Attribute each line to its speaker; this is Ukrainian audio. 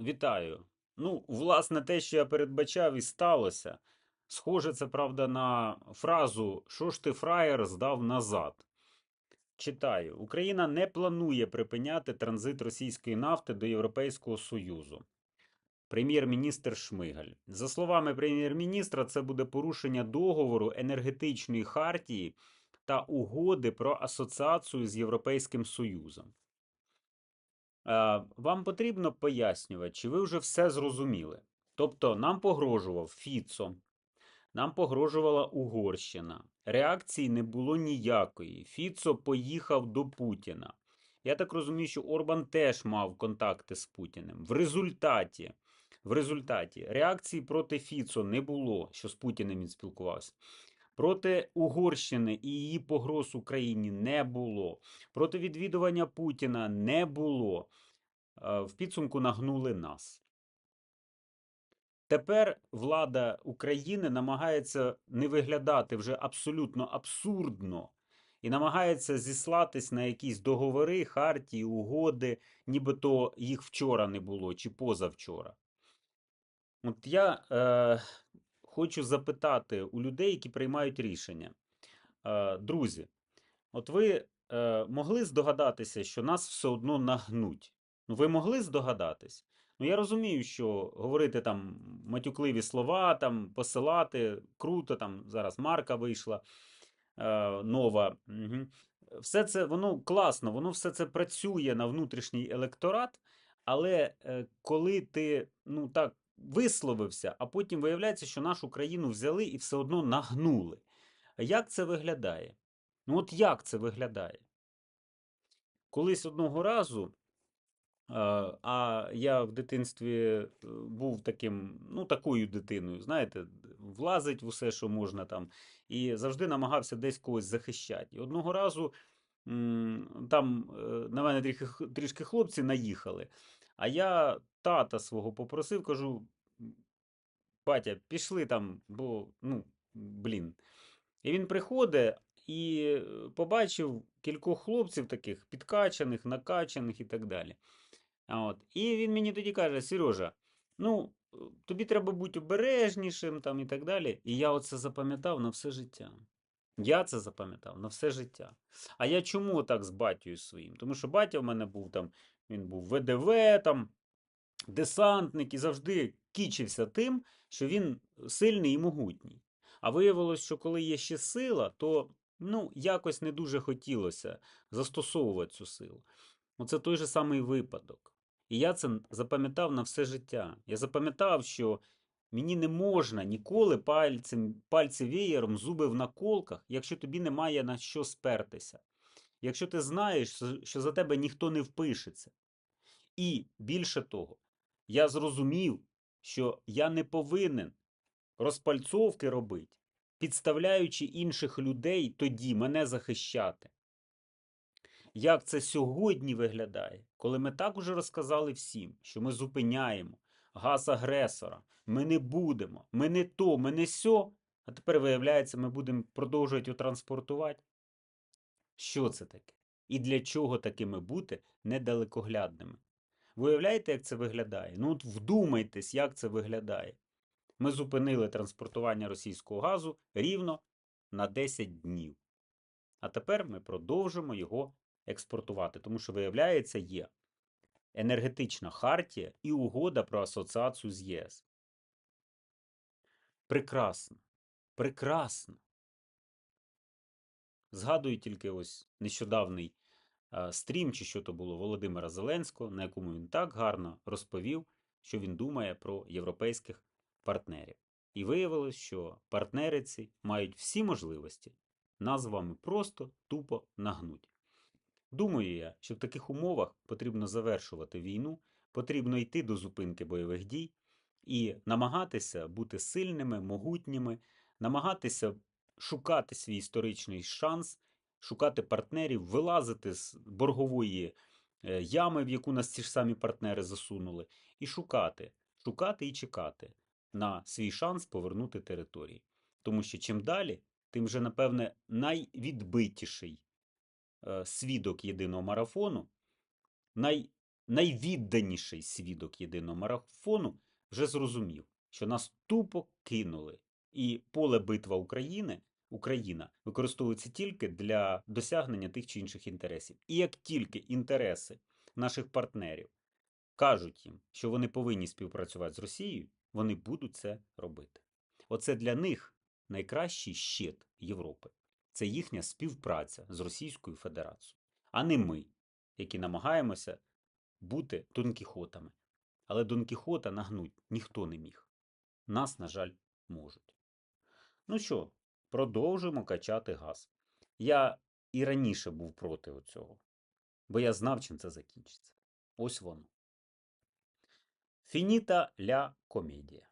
Speaker 1: Вітаю. Ну, власне, те, що я передбачав, і сталося. Схоже, це правда на фразу Що ж ти фраєр здав назад. Читаю: Україна не планує припиняти транзит російської нафти до Європейського Союзу. Прем'єр-міністр Шмигаль. За словами прем'єр-міністра, це буде порушення договору енергетичної хартії та угоди про асоціацію з Європейським Союзом. Е, Вам потрібно пояснювати, чи ви вже все зрозуміли. Тобто, нам погрожував Фіцо, нам погрожувала Угорщина. Реакції не було ніякої. Фіцо поїхав до Путіна. Я так розумію, що Орбан теж мав контакти з Путіним. В результаті, в результаті реакції проти Фіцо не було, що з Путіним він спілкувався. Проти Угорщини і її погроз Україні не було. Проти відвідування Путіна не було. Е, В підсумку нагнули нас. Тепер влада України намагається не виглядати вже абсолютно абсурдно і намагається зіслатись на якісь договори, хартії, угоди, нібито їх вчора не було чи позавчора. От я е, хочу запитати у людей, які приймають рішення. Е, друзі, от ви е, могли здогадатися, що нас все одно нагнуть? Ну, ви могли здогадатись? Ну, я розумію, що говорити там матюкливі слова, там посилати, круто, там зараз марка вийшла е, нова. Угу. Все це воно класно, воно все це працює на внутрішній електорат, але е, коли ти ну так висловився, а потім виявляється, що нашу країну взяли і все одно нагнули. Як це виглядає? Ну, от як це виглядає? Колись одного разу. Е, А я в дитинстві е, був таким, ну, такою дитиною, знаєте, влазить в усе, що можна там, і завжди намагався десь когось захищати. І одного разу там е, на мене трішки, трішки хлопці наїхали, а я тата свого попросив, кажу, батя, пішли там, бо, ну, блін. І він приходить і е, побачив кількох хлопців таких підкачаних, накачаних і так далі. От. І він мені тоді каже: Сережа, ну, е, тобі треба бути обережнішим там і так далі. І я оце запам'ятав на все життя. Я це запам'ятав на все життя. А я чому так з батькою своїм? Тому що батя в мене був там, він був ВДВ, там, десантник і завжди кічився тим, що він сильний і могутній. А виявилось, що коли є ще сила, то ну, якось не дуже хотілося застосовувати цю силу. Оце той же самий випадок. І я це запам'ятав на все життя. Я запам'ятав, що мені не можна ніколи пальцем, пальці веєром, зуби в наколках, якщо тобі немає на що спертися. Якщо ти знаєш, що за тебе ніхто не впишеться. І більше того, я зрозумів, що я не повинен розпальцовки робити, підставляючи інших людей тоді мене захищати. Як це сьогодні виглядає, коли ми так уже розказали всім, що ми зупиняємо газ агресора, ми не будемо, ми не то, ми не сьо, а тепер виявляється, ми будемо продовжувати його транспортувати. Що це таке? І для чого такими бути недалекоглядними? Ви уявляєте, як це виглядає? Ну от вдумайтесь, як це виглядає. Ми зупинили транспортування російського газу рівно на 10 днів. А тепер ми продовжимо його експортувати, тому що, виявляється, є енергетична хартія і угода про асоціацію з ЄС. Прекрасно. Прекрасно. Згадую тільки ось нещодавний стрім, чи що то було Володимира Зеленського, на якому він так гарно розповів, що він думає про європейських партнерів. І виявилось, що партнери ці мають всі можливості нас з вами просто тупо нагнуть. Думаю я, що в таких умовах потрібно завершувати війну, потрібно йти до зупинки бойових дій і намагатися бути сильними, могутніми, намагатися шукати свій історичний шанс, шукати партнерів, вилазити з боргової е, ями, в яку нас ці ж самі партнери засунули, і шукати, шукати і чекати на свій шанс повернути території. Тому що чим далі, тим вже, напевне, найвідбитіший е, свідок єдиного марафону, найвідданіший свідок єдиного марафону вже зрозумів, що нас тупо кинули, і поле битва України, Україна використовується тільки для досягнення тих чи інших інтересів. І як тільки інтереси наших партнерів кажуть їм, що вони повинні співпрацювати з Росією, вони будуть це робити. Оце для них найкращий щит Європи. Це їхня співпраця з Російською Федерацією, а не ми, які намагаємося бути Дон Кіхотами. Але Дон Кіхота нагнуть ніхто не міг. Нас, на жаль, можуть. Ну що, продовжуємо качати газ. Я і раніше був проти цього, бо я знав, чим це закінчиться. Ось воно. Фініта ля комедія.